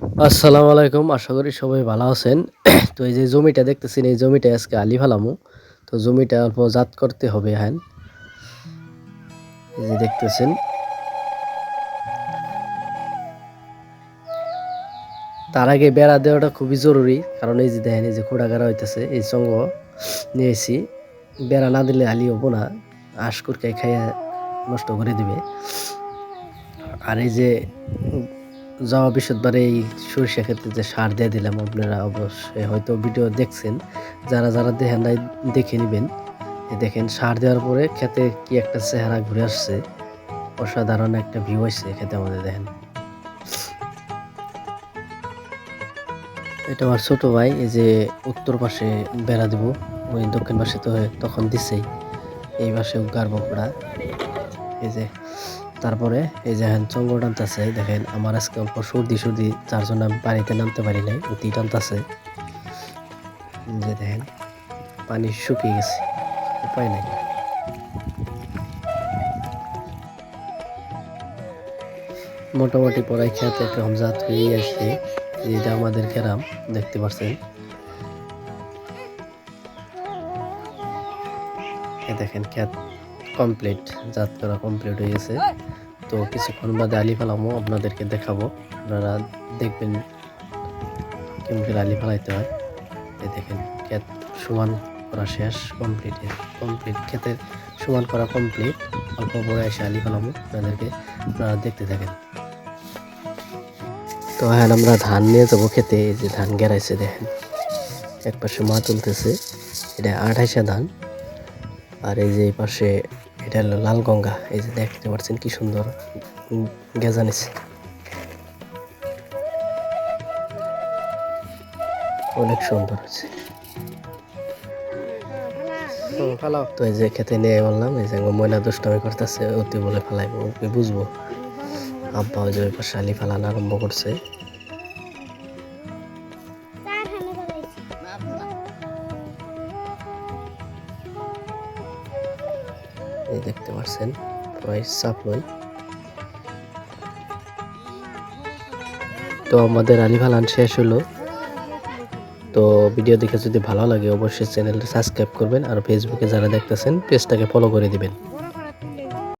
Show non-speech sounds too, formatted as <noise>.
আসসালামু আলাইকুম, আশা করি সবাই ভালো আছেন। <clears throat> তো এই যে জমিটা দেখতেছেন, এই জমিটা আজকে আলি ফালামু। তো জমিটা অল্প জাত করতে হবে হ্যাঁ এই যে দেখতেছেন। তার আগে বেড়া দেওয়াটা খুবই জরুরি, কারণ এই যে দেখেন, এই যে খোড়াগাড়া হইতেছে, এই সঙ্গ নিয়েছি। বেড়া না দিলে আলি হব না, আশ করকে খাইয়া নষ্ট করে দিবে। আর এই যে যাওয়া বৃহস্পতিবারে এই সরিষা ক্ষেত্রে যে সার দিয়ে দিলাম আপনারা অবশ্যই হয়তো ভিডিও দেখছেন। যারা যারা দেখেন দেখে নেবেন। দেখেন, সার দেওয়ার পরে খেতে কি একটা চেহারা ঘুরে আসছে। অসাধারণ একটা ভিউ আসছে খেতে আমাদের, দেখেন। এটা আমার ছোট ভাই, এই যে উত্তর পাশে বেড়া দেবো। ওই দক্ষিণ পাশে তো তখন দিছেই। এই পাশে গার্ব পোড়া এই যে তারপরে এই যে হ্যান চঙ্গ টানতেছে, দেখেন আমার আজকে অল্প সর্দি সর্দি, যার জন্য আমি পানিতে নামতে পারি নাই অতি টানতেছে। যে দেখেন, পানি শুকিয়ে গেছে, উপায় নাই। মোটামুটি পড়াই খেতে কম জাত হয়ে আসছে যেটা আমাদের গ্রাম, দেখতে পাচ্ছেন দেখেন খ্যাত কমপ্লিট জাত করা কমপ্লিট হয়ে গেছে। তো কিছুক্ষণ বাদে আলি ফালামো আপনাদেরকে দেখাবো। আপনারা দেখবেন কেমন করে আলি ফালাইতে হয়। দেখেন, ক্ষেত সমান করা শেষ কমপ্লিট কমপ্লিট ক্ষেতের সমান করা কমপ্লিট অল্প এসে আলি ফালামো আপনাদেরকে আপনারা দেখতে থাকেন। তো এখন আমরা ধান নিয়ে যাব খেতে, এই যে ধান গেরাইছে দেখেন। এক পাশে মা তুলতেছে, এটা আঠাইশা ধান। আর এই যে এই পাশে এটা হলো লাল গঙ্গা। এই যে দেখতে পাচ্ছেন কি সুন্দর। গেজা নিছে অনেক সুন্দর আছে তো এই যে খেতে নিয়ে বললাম এই যে ময়না দুষ্টামি করতেছে অতি বলে ফেলাইবো ওকে বুঝব আব্বা ওই যে ওই পাশে আলি ফালানো আরম্ভ করছে। এই দেখতে পাচ্ছেন প্রায় সাপ্লাই তো আমাদের আলি ফালান শেষ হলো। তো ভিডিও দেখে যদি ভালো লাগে, অবশ্যই চ্যানেলটা সাবস্ক্রাইব করবেন আর ফেসবুকে যারা দেখতেছেন, পেজটাকে ফলো করে দিবেন।